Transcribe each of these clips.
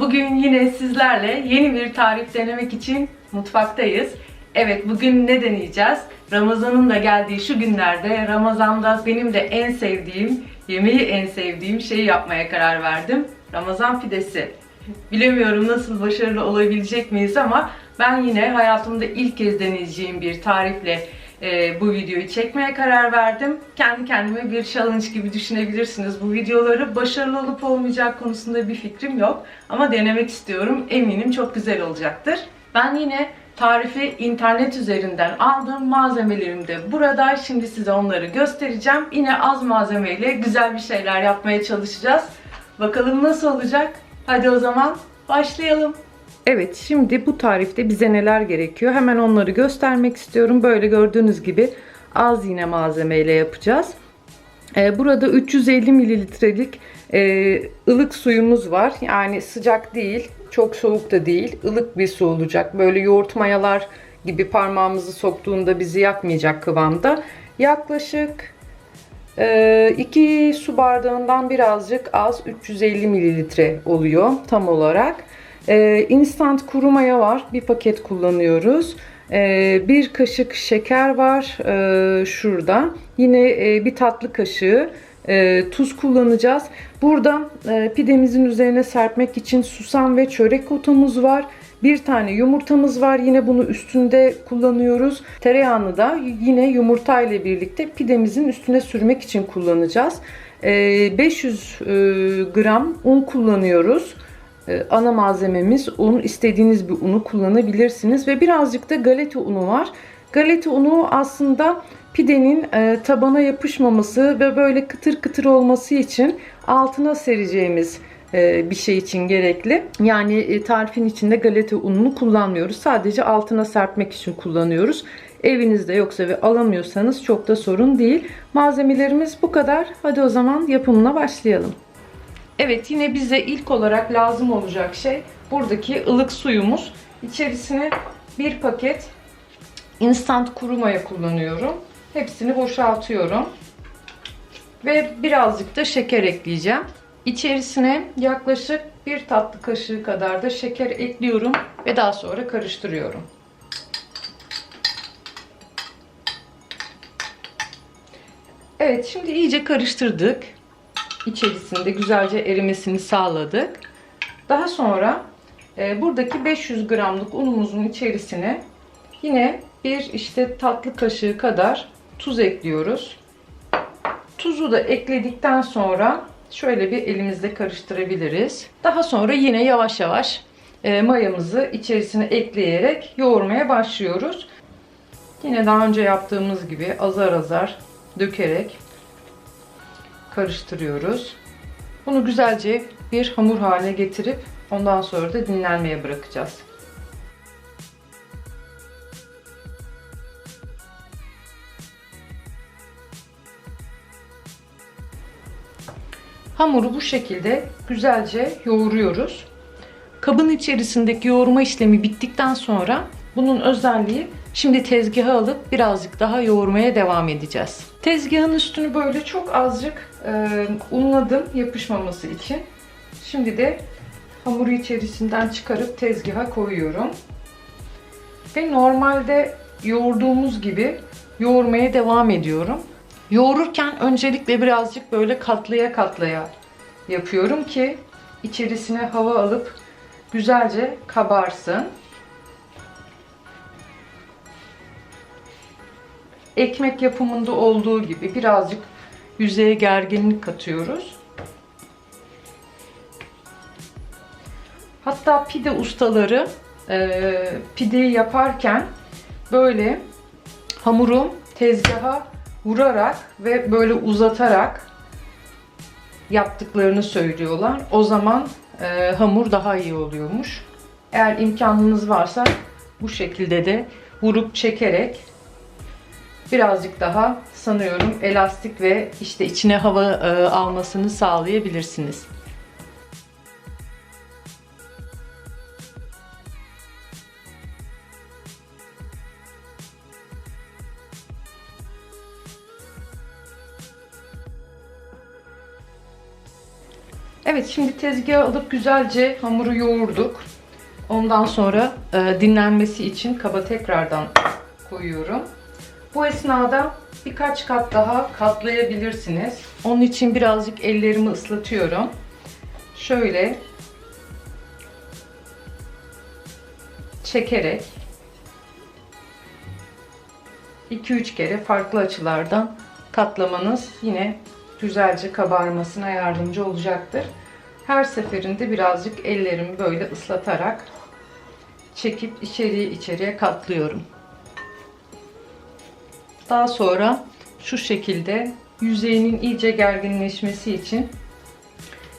Bugün yine sizlerle yeni bir tarif denemek için mutfaktayız. Evet bugün ne deneyeceğiz? Ramazan'ın da geldiği şu günlerde Ramazan'da benim de en sevdiğim, yemeği en sevdiğim şeyi yapmaya karar verdim. Ramazan pidesi. Bilemiyorum nasıl başarılı olabilecek miyiz ama ben yine hayatımda ilk kez deneyeceğim bir tarifle e, bu videoyu çekmeye karar verdim. Kendi kendime bir challenge gibi düşünebilirsiniz bu videoları. Başarılı olup olmayacak konusunda bir fikrim yok. Ama denemek istiyorum. Eminim çok güzel olacaktır. Ben yine tarifi internet üzerinden aldım. Malzemelerim de burada. Şimdi size onları göstereceğim. Yine az malzemeyle güzel bir şeyler yapmaya çalışacağız. Bakalım nasıl olacak? Hadi o zaman başlayalım. Evet, şimdi bu tarifte bize neler gerekiyor? Hemen onları göstermek istiyorum. Böyle gördüğünüz gibi az yine malzemeyle yapacağız. Ee, burada 350 mililitrelik e, ılık suyumuz var. Yani sıcak değil, çok soğuk da değil. ılık bir su olacak. Böyle yoğurt mayalar gibi parmağımızı soktuğunda bizi yakmayacak kıvamda. Yaklaşık 2 su bardağından birazcık az 350 mililitre oluyor tam olarak. Ee, instant kuru maya var. Bir paket kullanıyoruz. Ee, bir kaşık şeker var ee, şurada. Yine e, bir tatlı kaşığı e, tuz kullanacağız. Burada e, pidemizin üzerine serpmek için susam ve çörek otumuz var. Bir tane yumurtamız var. Yine bunu üstünde kullanıyoruz. Tereyağını da yine yumurta ile birlikte pidemizin üstüne sürmek için kullanacağız. 500 gram un kullanıyoruz. Ee, ana malzememiz un. İstediğiniz bir unu kullanabilirsiniz. Ve birazcık da galeta unu var. Galeta unu aslında pidenin e, tabana yapışmaması ve böyle kıtır kıtır olması için altına sereceğimiz e, bir şey için gerekli. Yani e, tarifin içinde galeta ununu kullanmıyoruz. Sadece altına serpmek için kullanıyoruz. Evinizde yoksa ve alamıyorsanız çok da sorun değil. Malzemelerimiz bu kadar. Hadi o zaman yapımına başlayalım. Evet yine bize ilk olarak lazım olacak şey buradaki ılık suyumuz. İçerisine bir paket instant kuru maya kullanıyorum. Hepsini boşaltıyorum. Ve birazcık da şeker ekleyeceğim. İçerisine yaklaşık bir tatlı kaşığı kadar da şeker ekliyorum ve daha sonra karıştırıyorum. Evet şimdi iyice karıştırdık içerisinde güzelce erimesini sağladık. Daha sonra e, buradaki 500 gramlık unumuzun içerisine yine bir işte tatlı kaşığı kadar tuz ekliyoruz. Tuzu da ekledikten sonra şöyle bir elimizde karıştırabiliriz. Daha sonra yine yavaş yavaş e, mayamızı içerisine ekleyerek yoğurmaya başlıyoruz. Yine daha önce yaptığımız gibi azar azar dökerek karıştırıyoruz. Bunu güzelce bir hamur haline getirip ondan sonra da dinlenmeye bırakacağız. Hamuru bu şekilde güzelce yoğuruyoruz. Kabın içerisindeki yoğurma işlemi bittikten sonra bunun özelliği Şimdi tezgaha alıp birazcık daha yoğurmaya devam edeceğiz. Tezgahın üstünü böyle çok azıcık e, unladım yapışmaması için. Şimdi de hamuru içerisinden çıkarıp tezgaha koyuyorum. Ve normalde yoğurduğumuz gibi yoğurmaya devam ediyorum. Yoğururken öncelikle birazcık böyle katlaya katlaya yapıyorum ki içerisine hava alıp güzelce kabarsın. Ekmek yapımında olduğu gibi birazcık yüzeye gerginlik katıyoruz. Hatta pide ustaları e, pideyi yaparken böyle hamuru tezgaha vurarak ve böyle uzatarak yaptıklarını söylüyorlar. O zaman e, hamur daha iyi oluyormuş. Eğer imkanınız varsa bu şekilde de vurup çekerek birazcık daha sanıyorum elastik ve işte içine hava e, almasını sağlayabilirsiniz. Evet şimdi tezgaha alıp güzelce hamuru yoğurduk. Ondan sonra e, dinlenmesi için kaba tekrardan koyuyorum. Bu esnada birkaç kat daha katlayabilirsiniz. Onun için birazcık ellerimi ıslatıyorum. Şöyle çekerek 2-3 kere farklı açılardan katlamanız yine güzelce kabarmasına yardımcı olacaktır. Her seferinde birazcık ellerimi böyle ıslatarak çekip içeriye içeriye katlıyorum. Daha sonra şu şekilde yüzeyinin iyice gerginleşmesi için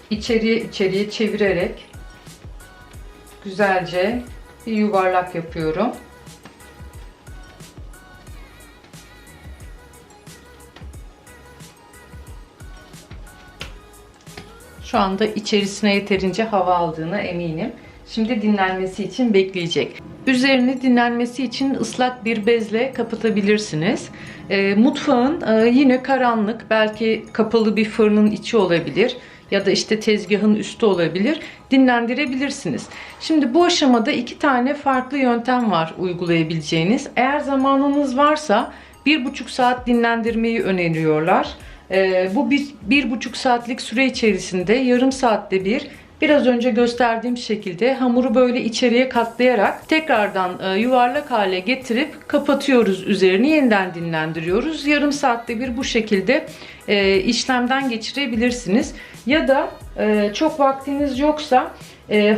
içeriye içeriye çevirerek güzelce bir yuvarlak yapıyorum. Şu anda içerisine yeterince hava aldığına eminim. Şimdi dinlenmesi için bekleyecek. Üzerini dinlenmesi için ıslak bir bezle kapatabilirsiniz. E, mutfağın e, yine karanlık, belki kapalı bir fırının içi olabilir ya da işte tezgahın üstü olabilir. Dinlendirebilirsiniz. Şimdi bu aşamada iki tane farklı yöntem var uygulayabileceğiniz. Eğer zamanınız varsa bir buçuk saat dinlendirmeyi öneriyorlar. Ee, bu bir, bir buçuk saatlik süre içerisinde yarım saatte bir biraz önce gösterdiğim şekilde hamuru böyle içeriye katlayarak tekrardan e, yuvarlak hale getirip kapatıyoruz üzerini yeniden dinlendiriyoruz. Yarım saatte bir bu şekilde e, işlemden geçirebilirsiniz. Ya da e, çok vaktiniz yoksa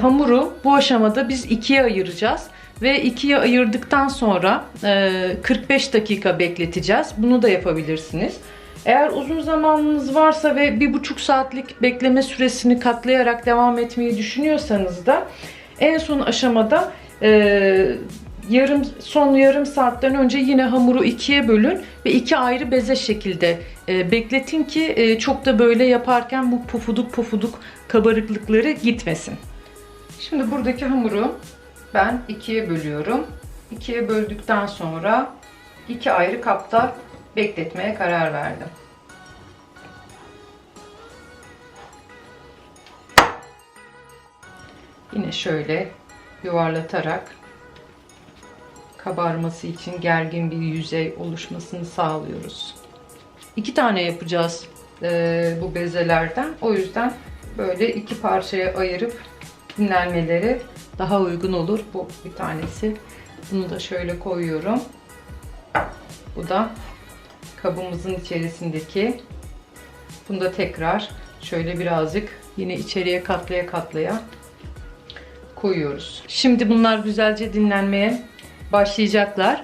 hamuru bu aşamada biz ikiye ayıracağız ve ikiye ayırdıktan sonra e, 45 dakika bekleteceğiz. Bunu da yapabilirsiniz. Eğer uzun zamanınız varsa ve bir buçuk saatlik bekleme süresini katlayarak devam etmeyi düşünüyorsanız da en son aşamada e, yarım son yarım saatten önce yine hamuru ikiye bölün ve iki ayrı beze şekilde e, bekletin ki e, çok da böyle yaparken bu pufuduk pufuduk kabarıklıkları gitmesin. Şimdi buradaki hamuru ben ikiye bölüyorum. İkiye böldükten sonra iki ayrı kapta bekletmeye karar verdim. Yine şöyle yuvarlatarak kabarması için gergin bir yüzey oluşmasını sağlıyoruz. İki tane yapacağız e, bu bezelerden. O yüzden böyle iki parçaya ayırıp dinlenmeleri daha uygun olur. Bu bir tanesi. Bunu da şöyle koyuyorum. Bu da kabımızın içerisindeki. Bunu da tekrar şöyle birazcık yine içeriye katlaya katlaya koyuyoruz. Şimdi bunlar güzelce dinlenmeye başlayacaklar.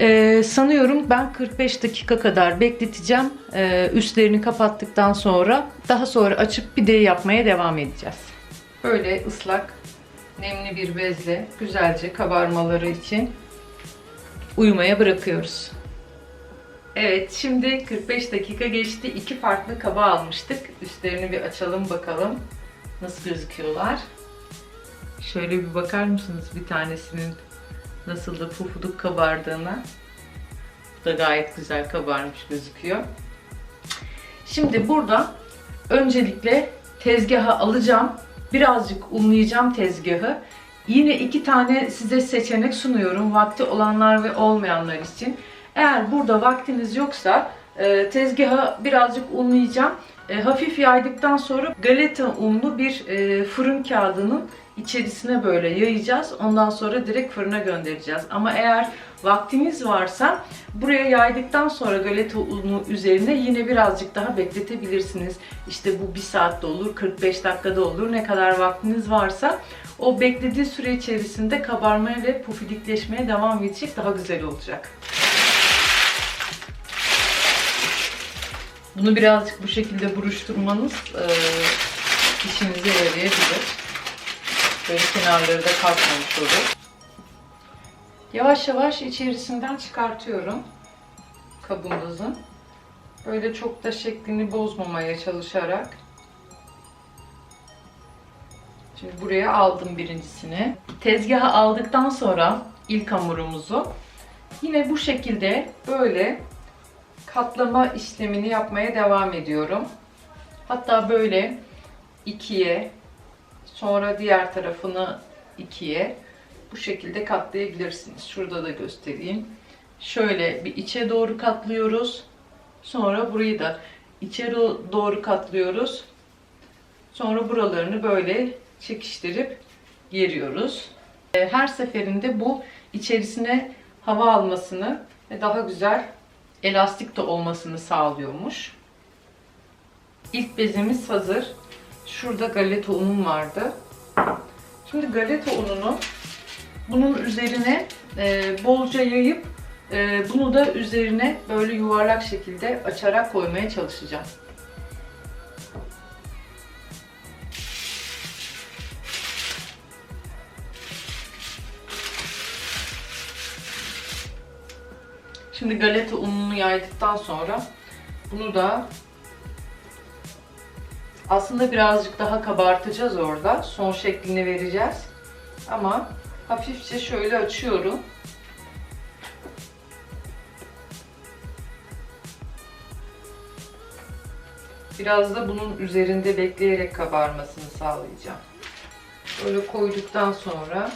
Ee, sanıyorum ben 45 dakika kadar bekleteceğim. Ee, üstlerini kapattıktan sonra daha sonra açıp pide yapmaya devam edeceğiz. Böyle ıslak nemli bir bezle güzelce kabarmaları için uyumaya bırakıyoruz. Evet şimdi 45 dakika geçti. İki farklı kaba almıştık. Üstlerini bir açalım bakalım. Nasıl gözüküyorlar. Şöyle bir bakar mısınız bir tanesinin nasıl da pufuduk kabardığına. Bu da gayet güzel kabarmış gözüküyor. Şimdi burada öncelikle tezgaha alacağım. Birazcık unlayacağım tezgahı. Yine iki tane size seçenek sunuyorum. Vakti olanlar ve olmayanlar için. Eğer burada vaktiniz yoksa e, tezgaha birazcık unlayacağım. E, hafif yaydıktan sonra galeta unlu bir e, fırın kağıdının içerisine böyle yayacağız. Ondan sonra direkt fırına göndereceğiz. Ama eğer vaktiniz varsa buraya yaydıktan sonra galeta unu üzerine yine birazcık daha bekletebilirsiniz. İşte bu 1 saatte olur, 45 dakikada olur. Ne kadar vaktiniz varsa o beklediği süre içerisinde kabarmaya ve pufidikleşmeye devam edecek. Daha güzel olacak. Bunu birazcık bu şekilde buruşturmanız e, işinize yarayabilir. Böyle kenarları da kalkmamış olur. Yavaş yavaş içerisinden çıkartıyorum kabımızın. Böyle çok da şeklini bozmamaya çalışarak. Şimdi buraya aldım birincisini. Tezgaha aldıktan sonra ilk hamurumuzu yine bu şekilde böyle katlama işlemini yapmaya devam ediyorum. Hatta böyle ikiye, sonra diğer tarafını ikiye bu şekilde katlayabilirsiniz. Şurada da göstereyim. Şöyle bir içe doğru katlıyoruz. Sonra burayı da içe do- doğru katlıyoruz. Sonra buralarını böyle çekiştirip geriyoruz. Her seferinde bu içerisine hava almasını ve daha güzel elastik de olmasını sağlıyormuş. İlk bezimiz hazır. Şurada galeta unum vardı. Şimdi galeta ununu bunun üzerine e, bolca yayıp e, bunu da üzerine böyle yuvarlak şekilde açarak koymaya çalışacağım. Şimdi galeta ununu yaydıktan sonra bunu da aslında birazcık daha kabartacağız orada. Son şeklini vereceğiz. Ama hafifçe şöyle açıyorum. Biraz da bunun üzerinde bekleyerek kabarmasını sağlayacağım. Böyle koyduktan sonra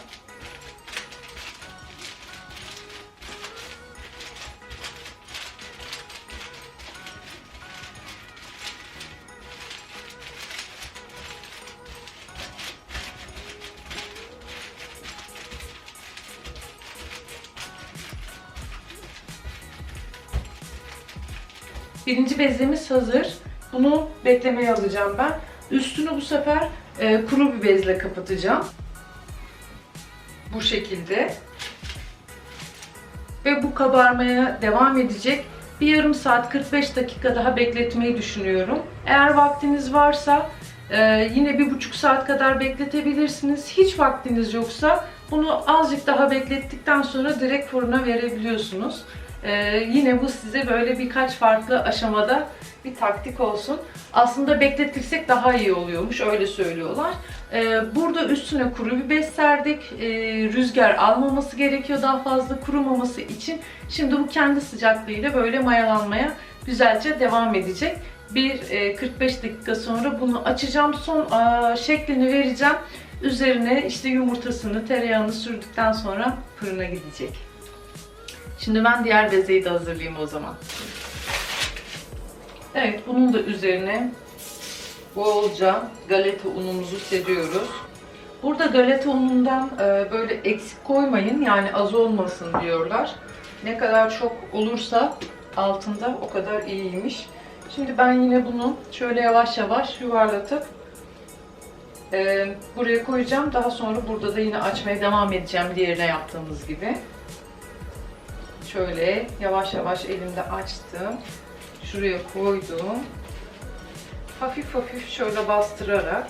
Birinci bezemiz hazır. Bunu beklemeye alacağım ben. Üstünü bu sefer e, kuru bir bezle kapatacağım. Bu şekilde. Ve bu kabarmaya devam edecek. Bir yarım saat 45 dakika daha bekletmeyi düşünüyorum. Eğer vaktiniz varsa e, yine bir buçuk saat kadar bekletebilirsiniz. Hiç vaktiniz yoksa bunu azıcık daha beklettikten sonra direkt fırına verebiliyorsunuz. Ee, yine bu size böyle birkaç farklı aşamada bir taktik olsun. Aslında bekletirsek daha iyi oluyormuş öyle söylüyorlar. Ee, burada üstüne kuru bir bez serdik. Ee, rüzgar almaması gerekiyor daha fazla kurumaması için. Şimdi bu kendi sıcaklığıyla böyle mayalanmaya güzelce devam edecek. Bir e, 45 dakika sonra bunu açacağım. Son e, şeklini vereceğim. Üzerine işte yumurtasını, tereyağını sürdükten sonra fırına gidecek. Şimdi ben diğer bezeyi de hazırlayayım o zaman. Evet, bunun da üzerine bolca galeta unumuzu seriyoruz. Burada galeta unundan e, böyle eksik koymayın yani az olmasın diyorlar. Ne kadar çok olursa altında o kadar iyiymiş. Şimdi ben yine bunu şöyle yavaş yavaş yuvarlatıp e, buraya koyacağım. Daha sonra burada da yine açmaya devam edeceğim diğerine yaptığımız gibi. Şöyle yavaş yavaş elimde açtım. Şuraya koydum. Hafif hafif şöyle bastırarak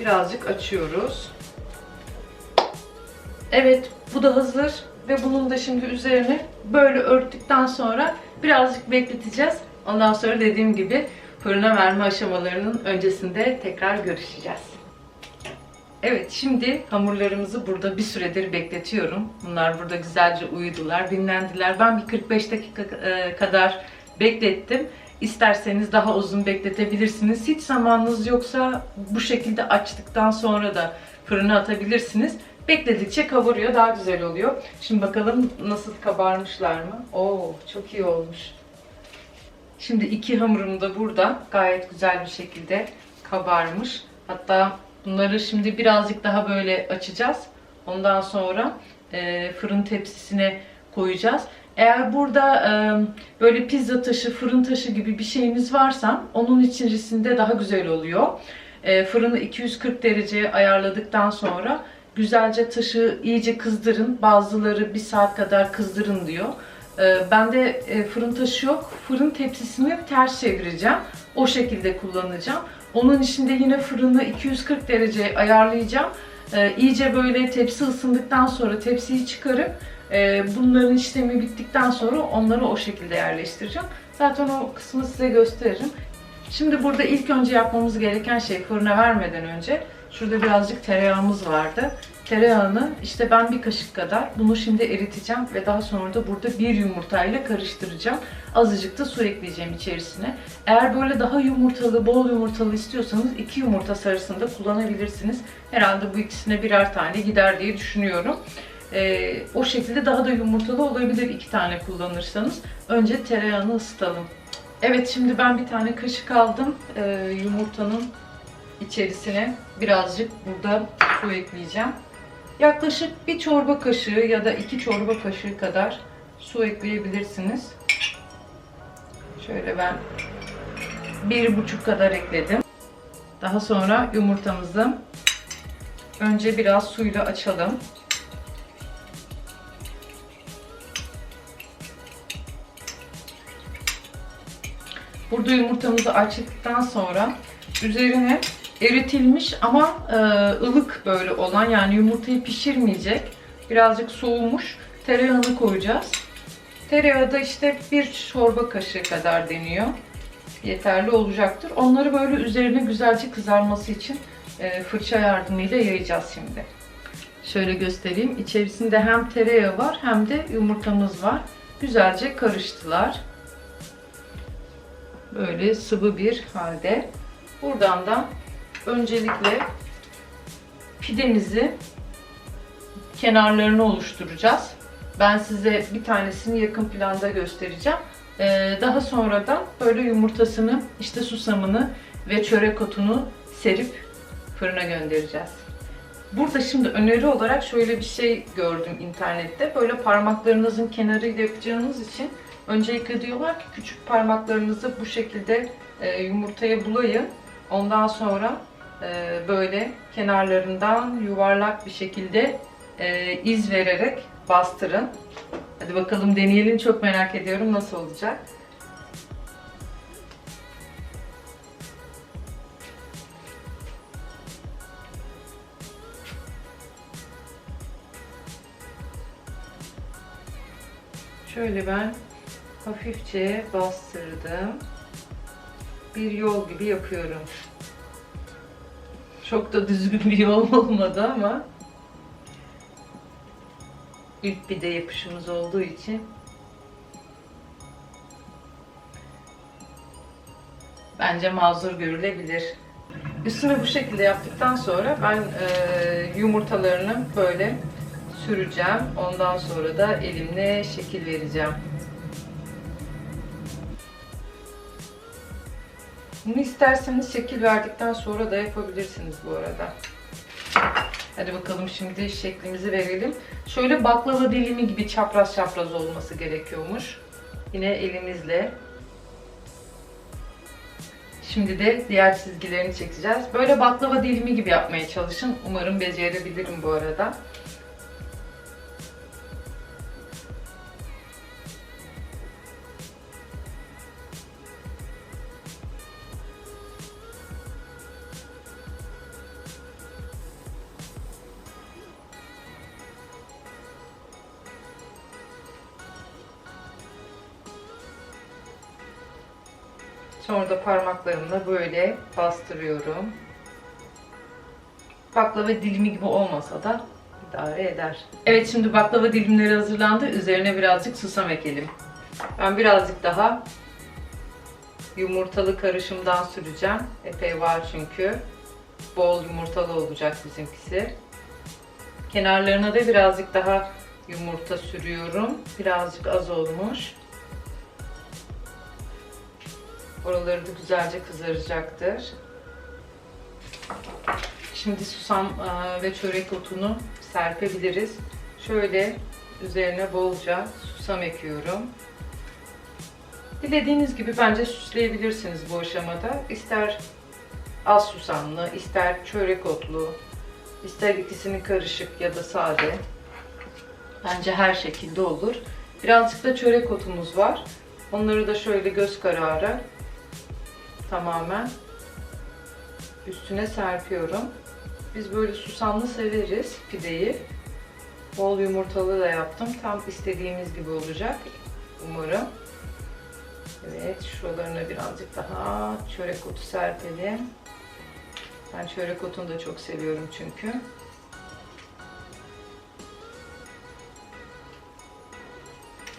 birazcık açıyoruz. Evet, bu da hazır ve bunun da şimdi üzerine böyle örttükten sonra birazcık bekleteceğiz. Ondan sonra dediğim gibi fırına verme aşamalarının öncesinde tekrar görüşeceğiz. Evet şimdi hamurlarımızı burada bir süredir bekletiyorum. Bunlar burada güzelce uyudular, dinlendiler. Ben bir 45 dakika e, kadar beklettim. İsterseniz daha uzun bekletebilirsiniz. Hiç zamanınız yoksa bu şekilde açtıktan sonra da fırına atabilirsiniz. Bekledikçe kabarıyor, daha güzel oluyor. Şimdi bakalım nasıl kabarmışlar mı? Oo, çok iyi olmuş. Şimdi iki hamurum da burada gayet güzel bir şekilde kabarmış. Hatta bunları şimdi birazcık daha böyle açacağız. Ondan sonra e, fırın tepsisine koyacağız. Eğer burada e, böyle pizza taşı, fırın taşı gibi bir şeyiniz varsa onun içerisinde daha güzel oluyor. E, fırını 240 dereceye ayarladıktan sonra güzelce taşı iyice kızdırın. Bazıları bir saat kadar kızdırın diyor. E, bende e, fırın taşı yok. Fırın tepsisini ters çevireceğim. O şekilde kullanacağım. Onun içinde yine fırını 240 dereceye ayarlayacağım. E, iyice böyle tepsi ısındıktan sonra tepsiyi çıkarıp e, bunların işlemi bittikten sonra onları o şekilde yerleştireceğim. Zaten o kısmı size gösteririm. Şimdi burada ilk önce yapmamız gereken şey fırına vermeden önce şurada birazcık tereyağımız vardı. tereyağını işte ben bir kaşık kadar bunu şimdi eriteceğim ve daha sonra da burada bir yumurtayla karıştıracağım. Azıcık da su ekleyeceğim içerisine. Eğer böyle daha yumurtalı, bol yumurtalı istiyorsanız iki yumurta sarısını da kullanabilirsiniz. Herhalde bu ikisine birer tane gider diye düşünüyorum. Ee, o şekilde daha da yumurtalı olabilir iki tane kullanırsanız. Önce tereyağını ısıtalım. Evet şimdi ben bir tane kaşık aldım. Ee, yumurtanın içerisine birazcık burada su ekleyeceğim. Yaklaşık bir çorba kaşığı ya da iki çorba kaşığı kadar su ekleyebilirsiniz. Şöyle ben bir buçuk kadar ekledim. Daha sonra yumurtamızı önce biraz suyla açalım. Burada yumurtamızı açtıktan sonra üzerine eritilmiş ama e, ılık böyle olan yani yumurtayı pişirmeyecek birazcık soğumuş tereyağını koyacağız. Tereyağı da işte bir çorba kaşığı kadar deniyor. Yeterli olacaktır. Onları böyle üzerine güzelce kızarması için e, fırça yardımıyla yayacağız şimdi. Şöyle göstereyim. İçerisinde hem tereyağı var hem de yumurtamız var. Güzelce karıştılar. Böyle sıvı bir halde. Buradan da öncelikle pidemizi kenarlarını oluşturacağız. Ben size bir tanesini yakın planda göstereceğim. Ee, daha sonra da böyle yumurtasını, işte susamını ve çörek otunu serip fırına göndereceğiz. Burada şimdi öneri olarak şöyle bir şey gördüm internette. Böyle parmaklarınızın kenarıyla yapacağınız için öncelikle diyorlar ki küçük parmaklarınızı bu şekilde e, yumurtaya bulayın. Ondan sonra e, böyle kenarlarından yuvarlak bir şekilde e, iz vererek bastırın. Hadi bakalım deneyelim. Çok merak ediyorum nasıl olacak. Şöyle ben hafifçe bastırdım. Bir yol gibi yapıyorum. Çok da düzgün bir yol olmadı ama ilk bir de yapışımız olduğu için bence mazur görülebilir. Üstüne bu şekilde yaptıktan sonra ben e, yumurtalarını böyle süreceğim. Ondan sonra da elimle şekil vereceğim. Bunu isterseniz şekil verdikten sonra da yapabilirsiniz bu arada. Hadi bakalım şimdi şeklimizi verelim. Şöyle baklava dilimi gibi çapraz çapraz olması gerekiyormuş. Yine elimizle. Şimdi de diğer çizgilerini çekeceğiz. Böyle baklava dilimi gibi yapmaya çalışın. Umarım becerebilirim bu arada. Sonra da parmaklarımla böyle bastırıyorum. Baklava dilimi gibi olmasa da idare eder. Evet şimdi baklava dilimleri hazırlandı. Üzerine birazcık susam ekelim. Ben birazcık daha yumurtalı karışımdan süreceğim. Epey var çünkü. Bol yumurtalı olacak bizimkisi. Kenarlarına da birazcık daha yumurta sürüyorum. Birazcık az olmuş. Oraları da güzelce kızaracaktır. Şimdi susam e, ve çörek otunu serpebiliriz. Şöyle üzerine bolca susam ekiyorum. Dilediğiniz gibi bence süsleyebilirsiniz bu aşamada. İster az susamlı, ister çörek otlu, ister ikisini karışık ya da sade. Bence her şekilde olur. Birazcık da çörek otumuz var. Onları da şöyle göz kararı tamamen üstüne serpiyorum. Biz böyle susamlı severiz pideyi. Bol yumurtalı da yaptım. Tam istediğimiz gibi olacak umarım. Evet, şuralarına birazcık daha çörek otu serpelim. Ben çörek otunu da çok seviyorum çünkü.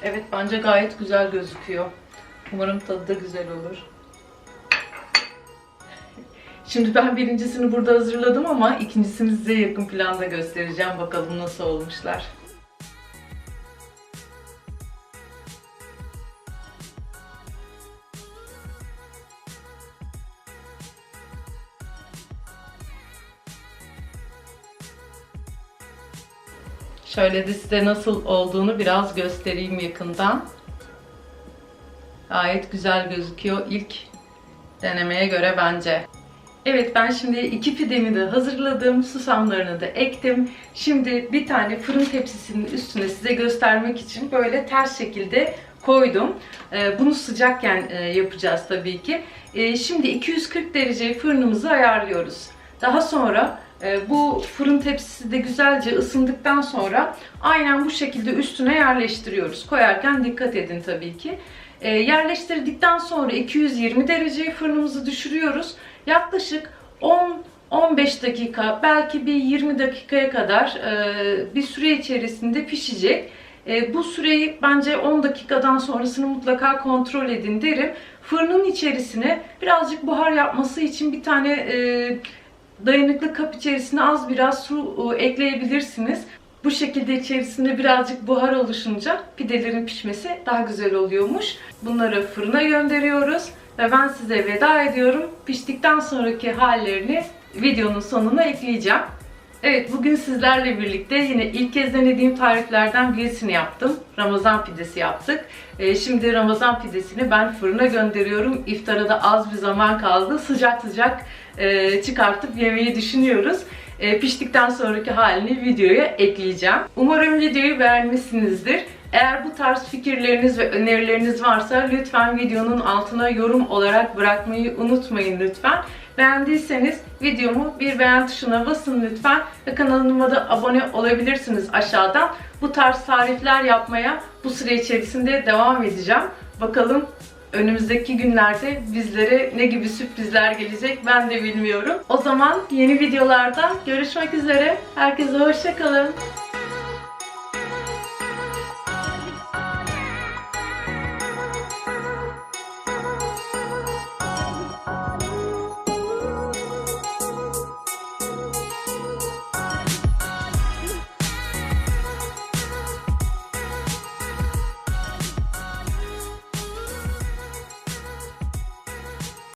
Evet, bence gayet güzel gözüküyor. Umarım tadı da güzel olur. Şimdi ben birincisini burada hazırladım ama ikincisini size yakın planda göstereceğim. Bakalım nasıl olmuşlar. Şöyle de size nasıl olduğunu biraz göstereyim yakından. Gayet güzel gözüküyor ilk denemeye göre bence. Evet ben şimdi iki pidemi de hazırladım. Susamlarını da ektim. Şimdi bir tane fırın tepsisinin üstüne size göstermek için böyle ters şekilde koydum. Ee, Bunu sıcakken e, yapacağız tabii ki. Ee, Şimdi 240 derece fırınımızı ayarlıyoruz. Daha sonra e, bu fırın tepsisi de güzelce ısındıktan sonra aynen bu şekilde üstüne yerleştiriyoruz. Koyarken dikkat edin tabii ki. E, yerleştirdikten sonra 220 derece fırınımızı düşürüyoruz. Yaklaşık 10-15 dakika belki bir 20 dakikaya kadar e, bir süre içerisinde pişecek. E, bu süreyi bence 10 dakikadan sonrasını mutlaka kontrol edin derim. Fırının içerisine birazcık buhar yapması için bir tane e, dayanıklı kap içerisine az biraz su ekleyebilirsiniz. Bu şekilde içerisinde birazcık buhar oluşunca pidelerin pişmesi daha güzel oluyormuş. Bunları fırına gönderiyoruz ve ben size veda ediyorum. Piştikten sonraki hallerini videonun sonuna ekleyeceğim. Evet bugün sizlerle birlikte yine ilk kez denediğim tariflerden birisini yaptım. Ramazan pidesi yaptık. Ee, şimdi Ramazan pidesini ben fırına gönderiyorum. İftara da az bir zaman kaldı. Sıcak sıcak e, çıkartıp yemeyi düşünüyoruz. E, piştikten sonraki halini videoya ekleyeceğim. Umarım videoyu beğenmişsinizdir. Eğer bu tarz fikirleriniz ve önerileriniz varsa lütfen videonun altına yorum olarak bırakmayı unutmayın lütfen. Beğendiyseniz videomu bir beğen tuşuna basın lütfen ve kanalıma da abone olabilirsiniz aşağıdan. Bu tarz tarifler yapmaya bu süre içerisinde devam edeceğim. Bakalım önümüzdeki günlerde bizlere ne gibi sürprizler gelecek ben de bilmiyorum. O zaman yeni videolarda görüşmek üzere. Herkese hoşçakalın.